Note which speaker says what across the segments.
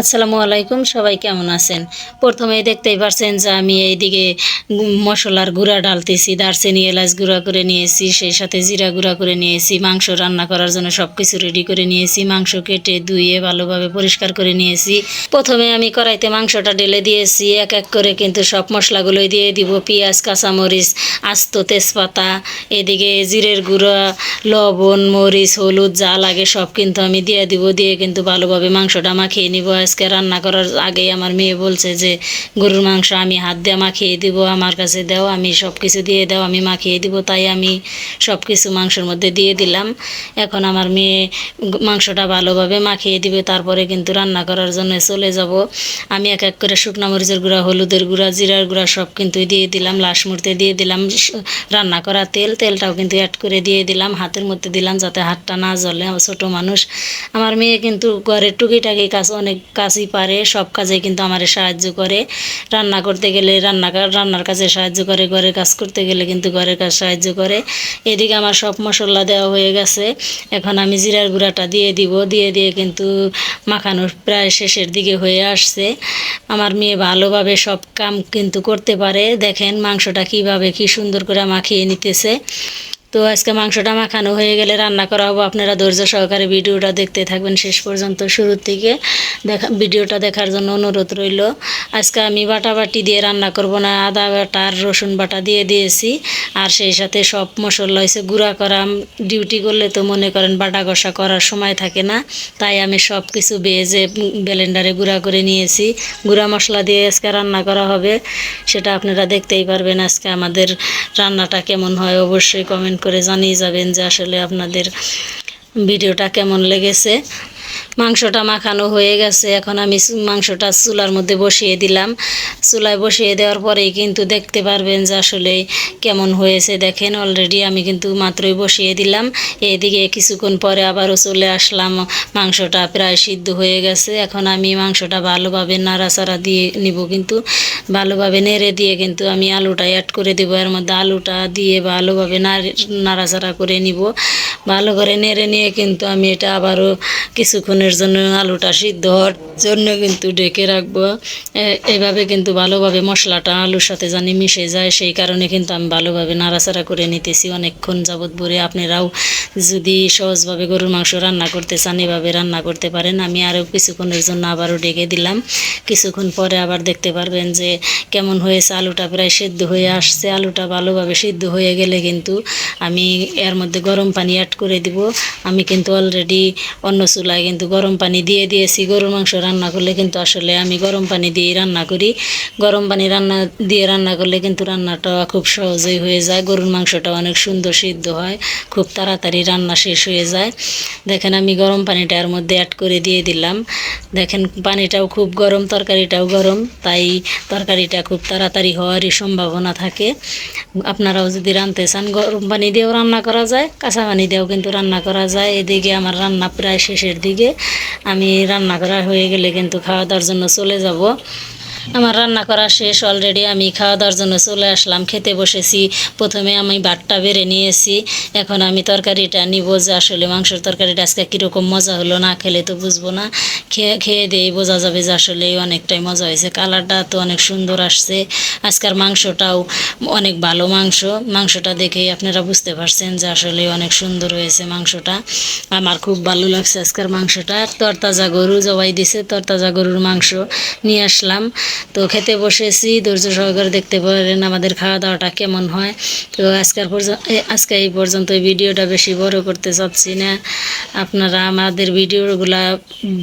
Speaker 1: আসসালামু আলাইকুম, সবাই কেমন আছেন? প্রথমেই দেখতেই পারছেন যে আমি এইদিকে মশলার গুঁড়া ডালতেছি, দারচিনি, এলাচ গুঁড়া করে নিয়েছি, সেই সাথে জিরা গুঁড়া করে নিয়েছি, মাংস রান্না করার জন্য সব কিছু রেডি করে নিয়েছি, মাংস কেটে ধুয়ে ভালোভাবে পরিষ্কার করে নিয়েছি। প্রথমে আমি কড়াইতে মাংসটা ঢেলে দিয়েছি, এক এক করে কিন্তু সব মশলাগুলোই দিয়ে দিব, পেঁয়াজ, কাঁচামরিচ, আস্ত তেজপাতা, এদিকে জিরের গুঁড়া, লবণ, মরিচ, হলুদ যা লাগে সব কিন্তু আমি দিয়ে দিব, দিয়ে কিন্তু ভালোভাবে মাংসটা মাখিয়ে নিব। আজকে রান্না করার আগেই আমার মেয়ে বলছে যে, গরুর মাংস আমি হাত দিয়ে মাখিয়ে দিব, আমার কাছে দাও, আমি সব কিছু দিয়ে দাও, আমি মাখিয়ে দিব। তাই আমি সব কিছু মাংসের মধ্যে দিয়ে দিলাম। এখন আমার মেয়ে মাংসটা ভালোভাবে মাখিয়ে দিবে, তারপরে কিন্তু রান্না করার জন্য চলে যাব। আমি এক এক করে শুকনা মরিচের গুঁড়া, হলুদের গুঁড়া, জিরার গুঁড়া সব কিন্তু দিয়ে দিলাম, লাশ মুহূর্তে দিয়ে দিলাম রান্না করা তেল, তেলটাও কিন্তু অ্যাড করে দিয়ে দিলাম, হাতের মধ্যে দিলাম যাতে হাতটা না জ্বলে ছোটো মানুষ। আমার মেয়ে কিন্তু ঘরের টুকিটাকি কাজ অনেক কাজই পারে, সব কাজে কিন্তু আমার সাহায্য করে। রান্না করতে গেলে রান্না রান্নার কাজে সাহায্য করে, ঘরের কাজ করতে গেলে কিন্তু ঘরের কাজ সাহায্য করে। এদিকে আমার সব মশলা দেওয়া হয়ে গেছে। এখন আমি জিরার গুঁড়াটা দিয়ে দিব। দিয়ে দিয়ে কিন্তু মাখানোর প্রায় শেষের দিকে হয়ে আসছে। আমার মেয়ে ভালোভাবে সব কাম কিন্তু করতে পারে। দেখেন মাংসটা কীভাবে কি সুন্দর করে মাখিয়ে নিতেছে। তো আজকে মাংসটা মাখানো হয়ে গেলে রান্না করা হব আপনারা ধৈর্য সহকারে ভিডিওটা দেখতে থাকবেন শেষ পর্যন্ত শুরুর থেকে দেখা ভিডিওটা দেখার জন্য অনুরোধ রইল। আজকে আমি বাটা বাটি দিয়ে রান্না করব না, আদা বাটা আর রসুন বাটা দিয়ে দিয়েছি। আর সেই সাথে সব মশলা হয়েছে, গুঁড়া করা। ডিউটি করলে তো মনে করেন বাটা কষা করার সময় থাকে না। তাই আমি সব কিছু বেজে ব্লেন্ডারে গুঁড়া করে নিয়েছি। গুঁড়া মশলা দিয়ে আজকে রান্না করা হবে, সেটা আপনারা দেখতেই পারবেন আজকে আমাদের রান্নাটা কেমন হয়। অবশ্যই কমেন্ট করে জানিয়ে যাবেন যে আসলে আপনাদের ভিডিওটা কেমন লেগেছে। মাংসটা মাখানো হয়ে গেছে। এখন আমি মাংসটা চুলার মধ্যে বসিয়ে দিলাম। চুলায় বসিয়ে দেওয়ার পরেই কিন্তু দেখতে পারবেন যে আসলে কেমন হয়েছে। দেখেন অলরেডি আমি কিন্তু মাত্রই বসিয়ে দিলাম। এইদিকে কিছুক্ষণ পরে আবারও চলে আসলাম। মাংসটা প্রায় সিদ্ধ হয়ে গেছে। এখন আমি মাংসটা ভালোভাবে নাড়াচাড়া দিয়ে নিব কিন্তু। ভালোভাবে নেড়ে দিয়ে কিন্তু আমি আলুটা অ্যাড করে দেবো। এর মধ্যে আলুটা দিয়ে ভালোভাবে নাড়ে নাড়াচাড়া করে নিব। ভালো করে নেড়ে নিয়ে কিন্তু আমি এটা আবারও কিছুক্ষণের জন্য আলুটা সিদ্ধ হওয়ার জন্য কিন্তু ডেকে রাখব। এভাবে কিন্তু ভালোভাবে মশলাটা আলুর সাথে জানি মিশে যায়, সেই কারণে কিন্তু আমি ভালোভাবে নাড়াচাড়া করে নিতেছি অনেকক্ষণ যাবৎ ভরে। আপনারাও যদি সহজভাবে গরুর মাংস রান্না করতে চান, এভাবে রান্না করতে পারেন। আমি আরও কিছুক্ষণের জন্য আবারও ডেকে দিলাম। কিছুক্ষণ পরে আবার দেখতে পারবেন যে কেমন হয়েছে। আলুটা প্রায় সিদ্ধ হয়ে আসছে। আলুটা ভালোভাবে সিদ্ধ হয়ে গেলে কিন্তু আমি এর মধ্যে গরম পানি অ্যাড করে দিব। আমি কিন্তু অলরেডি অন্য চুলায় কিন্তু গরম পানি দিয়ে দিয়েছি। গরুর মাংস রান্না করলে কিন্তু আসলে আমি গরম পানি দিয়েই রান্না করি। গরম পানি রান্না দিয়ে রান্না করলে কিন্তু রান্নাটা খুব সহজেই হয়ে যায়। গরুর মাংসটা অনেক সুন্দর সিদ্ধ হয়, খুব তাড়াতাড়ি রান্না শেষ হয়ে যায়। দেখেন আমি গরম পানিটা এর মধ্যে অ্যাড করে দিয়ে দিলাম। দেখেন পানিটাও খুব গরম, তরকারিটাও গরম, তাই তরকারিটা খুব তাড়াতাড়ি হওয়ারই সম্ভাবনা থাকে। আপনারাও যদি রাঁধতে চান, গরম পানি দিয়েও রান্না করা যায়, কাঁচা পানি দিয়েও কিন্তু রান্না করা যায়। এদিকে আমার রান্না প্রায় শেষের দিকে। আমি রান্না করা হয়ে গেলে কিন্তু খাওয়া দাওয়ার জন্য চলে যাব। আমার রান্না করা শেষ অলরেডি আমি খাওয়া দাওয়ার জন্য চলে আসলাম, খেতে বসেছি। প্রথমে আমি ভাতটা বেড়ে নিয়েছি। এখন আমি তরকারিটা নিব যে আসলে মাংসের তরকারিটা আজকে কীরকম মজা হলো, না খেলে তো বুঝব না। খেয়ে খেয়ে দিয়েই বোঝা যাবে যে আসলে অনেকটাই মজা হয়েছে। কালারটা তো অনেক সুন্দর আসছে। আজকের মাংসটাও অনেক ভালো মাংস। মাংসটা দেখেই আপনারা বুঝতে পারছেন যে আসলে অনেক সুন্দর হয়েছে মাংসটা। আমার খুব ভালো লাগছে আজকের মাংসটা। তরতাজা গরু জবাই দিছে, তরতাজা গরুর মাংস নিয়ে আসলাম। তো খেতে বসেছি, ধৈর্য সহকারে দেখতে পারেন আমাদের খাওয়া দাওয়াটা কেমন হয়। তো আজকের পর্যন্ত আজকে এই পর্যন্ত ভিডিওটা বেশি বড় করতে চাচ্ছি না। আপনারা আমাদের ভিডিওগুলা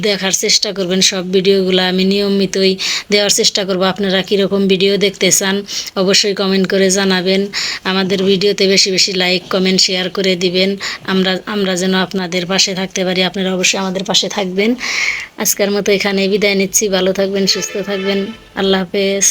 Speaker 1: দেখার চেষ্টা করবেন। সব ভিডিওগুলো আমি নিয়মিতই দেওয়ার চেষ্টা করব। আপনারা কীরকম ভিডিও দেখতে চান, অবশ্যই কমেন্ট করে জানাবেন। আমাদের ভিডিওতে বেশি বেশি লাইক, কমেন্ট, শেয়ার করে দিবেন। আমরা আমরা যেন আপনাদের পাশে থাকতে পারি, আপনারা অবশ্যই আমাদের পাশে থাকবেন। আজকের মতো এখানে বিদায় নিচ্ছি। ভালো থাকবেন, সুস্থ থাকবেন। আল্লাহ হাফেজ।